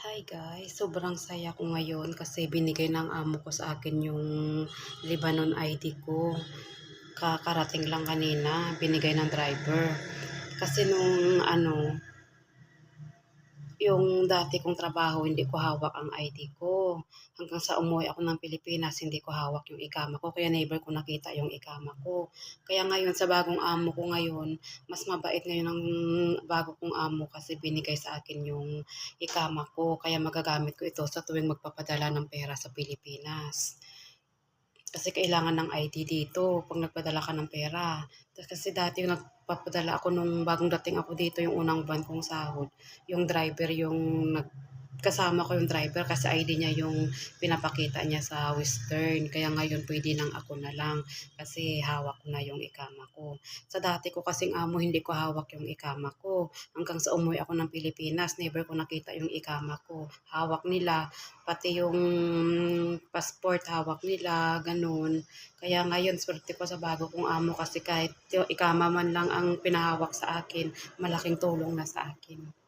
Hi guys, sobrang saya ko ngayon kasi binigay ng amo ko sa akin yung Lebanon ID ko. Kakarating lang kanina, binigay ng driver. Kasi nung ano, yung dati kong trabaho, hindi ko hawak ang ID ko. Hanggang sa umuwi ako ng Pilipinas, hindi ko hawak yung ikama ko. Kaya never ko nakita yung ikama ko. Kaya ngayon, sa bagong amo ko ngayon, mas mabait ngayon ang bago kong amo kasi binigay sa akin yung ikama ko. Kaya magagamit ko ito sa tuwing magpapadala ng pera sa Pilipinas. Kasi kailangan ng ID dito pag nagpadala ka ng pera. Kasi dati yung nagpapadala ako nung bagong dating ako dito, yung unang buwan kong sahod, yung driver yung nag kasama ko yung driver kasi ID niya yung pinapakita niya sa Western. Kaya ngayon pwede nang ako na lang kasi hawak na yung ikama ko. Sa dati ko kasing amo, hindi ko hawak yung ikama ko. Hanggang sa umuwi ako ng Pilipinas, never ko nakita yung ikama ko. Hawak nila, pati yung passport, hawak nila, ganun. Kaya ngayon, swerte ko sa bago kong amo kasi kahit yung ikama man lang ang pinahawak sa akin, malaking tulong na sa akin.